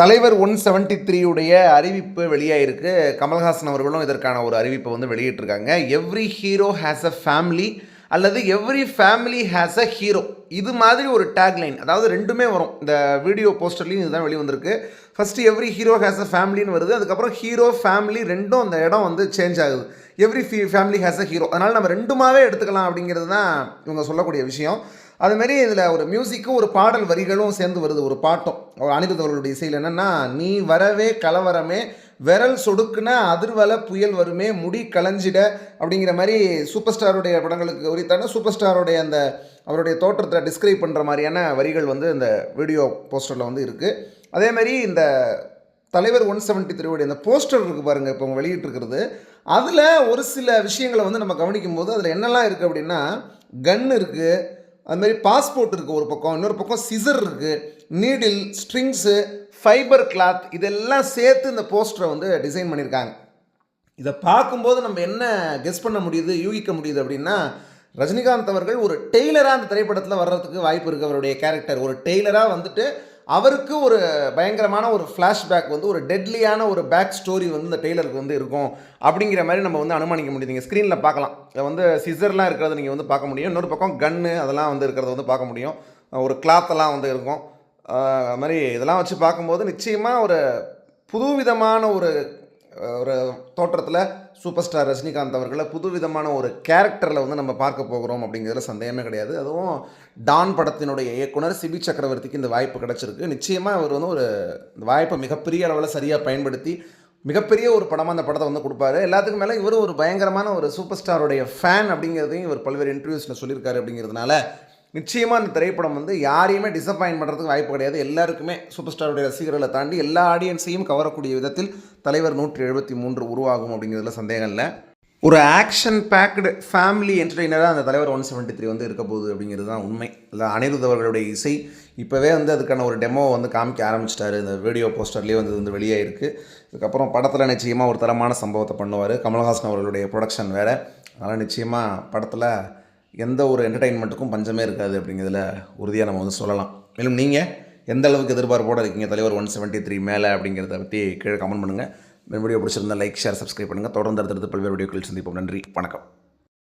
தலைவர் one seventy த்ரீயுடைய அறிவிப்பு வெளியாயிருக்கு. கமல்ஹாசன் அவர்களும் இதற்கான ஒரு அறிவிப்பை வந்து வெளியிட்டிருக்காங்க. Every hero has a family அல்லது every family has a hero இது மாதிரி ஒரு டேக்லைன் அதாவது ரெண்டுமே வரும். இந்த வீடியோ போஸ்டர்லேயும் இதுதான் வெளியே வந்திருக்கு first every hero has a ஃபேமிலின்னு வருது. அதுக்கப்புறம் ஹீரோ ஃபேமிலி ரெண்டும் அந்த இடம் வந்து சேஞ்ச் ஆகுது. எவ்ரி ஃபீ ஃபேமிலி ஹேஸ் அ ஹீரோ அதனால் நம்ம ரெண்டுமாவே எடுத்துக்கலாம் அப்படிங்கிறது தான் இவங்க சொல்லக்கூடிய விஷயம். அதுமாரி இதில் ஒரு மியூசிக்கும் ஒரு பாடல் வரிகளும் சேர்ந்து வருது ஒரு பாட்டும். அனிருத் அவர்களுடைய இசையில் என்னென்னா நீ வரவே கலவரமே விரல் சொடுக்குன அதிர்வல புயல் வருமே முடி களைஞ்சிட அப்படிங்கிற மாதிரி சூப்பர் ஸ்டாருடைய படங்களுக்கு உரித்தான சூப்பர் ஸ்டாருடைய அந்த அவருடைய தோற்றத்தை டிஸ்கிரைப் பண்ணுற மாதிரியான வரிகள் வந்து இந்த வீடியோ போஸ்டரில் வந்து இருக்குது அதேமாதிரி இந்த தலைவர் ஒன் செவன்ட்டி த்ரீவுடைய இந்த போஸ்டர் இருக்குது பாருங்கள் இப்போ அவங்க வெளியிட்டிருக்கிறது. அதில் ஒரு சில விஷயங்களை வந்து நம்ம கவனிக்கும் போது அதில் என்னெல்லாம் இருக்குது அப்படின்னா கன் இருக்குது அதுமாரி பாஸ்போர்ட் இருக்குது ஒரு பக்கம் இன்னொரு பக்கம் சிசர் இருக்குது நீடில் ஸ்ட்ரிங்ஸு ஃபைபர் கிளாத் இதெல்லாம் சேர்த்து இந்த போஸ்டரை வந்து டிசைன் பண்ணியிருக்காங்க இதை பார்க்கும்போது நம்ம என்ன கெஸ் பண்ண முடியுது யூகிக்க முடியுது அப்படின்னா ரஜினிகாந்த் அவர்கள் ஒரு டெய்லராக அந்த திரைப்படத்தில் வர்றதுக்கு வாய்ப்பு இருக்குது அவருடைய கேரக்டர் ஒரு டெய்லராக வந்துட்டு அவருக்கு ஒரு பயங்கரமான ஒரு ஃப்ளாஷ்பேக் வந்து ஒரு டெட்லியான ஒரு பேக் ஸ்டோரி வந்து இந்த டெய்லருக்கு வந்து இருக்கும். அப்படிங்கிற மாதிரி நம்ம வந்து அனுமானிக்க முடியுது. நீங்கள் ஸ்க்ரீனில் பார்க்கலாம். இதை வந்து சிசர்லாம் இருக்கிறத நீங்கள் வந்து பார்க்க முடியும். இன்னொரு பக்கம் கன்னு அதெல்லாம் வந்து இருக்கிறத வந்து பார்க்க முடியும். ஒரு கிளாத்தெல்லாம் வந்து இருக்கும். அது மாதிரி இதெல்லாம் வச்சு பார்க்கும்போது நிச்சயமாக ஒரு புதுவிதமான ஒரு ஒரு தோற்றத்தில் சூப்பர் ஸ்டார் ரஜினிகாந்த் அவர்களை புதுவிதமான ஒரு கேரக்டரில் வந்து நம்ம பார்க்க போகிறோம் அப்படிங்கிறதுல சந்தேகமே கிடையாது. அதுவும் டான் படத்தினுடைய இயக்குனர் சிபி சக்கரவர்த்திக்கு இந்த வாய்ப்பு கிடச்சிருக்கு. நிச்சயமாக அவர் வந்து ஒரு இந்த வாய்ப்பை மிகப்பெரிய அளவில் சரியாக பயன்படுத்தி மிகப்பெரிய ஒரு படமாக அந்த படத்தை வந்து கொடுப்பாரு. எல்லாத்துக்கும் மேலே இவர் ஒரு பயங்கரமான ஒரு சூப்பர் ஸ்டாருடைய ஃபேன் அப்படிங்கிறதையும் இவர் பல்வேறு இன்டர்வியூஸில் சொல்லியிருக்காரு அப்படிங்கிறதுனால நிச்சயமாக அந்த திரைப்படம் வந்து யாரையுமே டிசப்பாயின்ட் பண்ணுறதுக்கு வாய்ப்பு கிடையாது. எல்லாருக்குமே சூப்பர் ஸ்டாருடைய ரசிகர்களை தாண்டி எல்லா ஆடியன்ஸையும் கவரக்கூடிய விதத்தில் தலைவர் நூற்றி எழுபத்தி மூன்று உருவாகும் அப்படிங்கிறதுல சந்தேகம் இல்லை. ஒரு ஆக்ஷன் பேக்டு ஃபேமிலி என்டர்டெய்னராக அந்த தலைவர் ஒன் செவன்ட்டி த்ரீ வந்து இருக்க போகுது அப்படிங்கிறது தான் உண்மை. இல்லை அனிருத் அவர்களுடைய இசை இப்போவே வந்து அதுக்கான ஒரு டெமோ வந்து காமிக்க ஆரம்பிச்சிட்டாரு. இந்த வீடியோ போஸ்டர்லேயே வந்து வந்து வெளியே இருக்குது இதுக்கப்புறம் படத்தில் நிச்சயமாக ஒரு தரமான சம்பவத்தை பண்ணுவார். கமல்ஹாசன் அவர்களுடைய ப்ரொடக்ஷன் வேறு. அதனால் நிச்சயமாக படத்தில் எந்த ஒரு என்டர்டெயின்மெண்ட்டுக்கும் பஞ்சமே இருக்காது அப்படிங்கிறதுல உறுதியாக நம்ம வந்து சொல்லலாம். மேலும் நீங்கள் எந்த அளவுக்கு எதிர்பார்ப்போடு இருக்கீங்க? தலைவர் ஒன் செவன்ட்டி த்ரீ மேலே அப்படிங்கிறத பற்றி கீழே கமெண்ட் பண்ணுங்கள் வீடியோ பிடிச்சிருந்தா லைக் ஷேர் சப்ஸ்கிரைப் பண்ணுங்கள் தொடர்ந்து அடுத்தடுத்து பல்வேறு வீடியோக்கள் சந்திப்போம். நன்றி. வணக்கம்.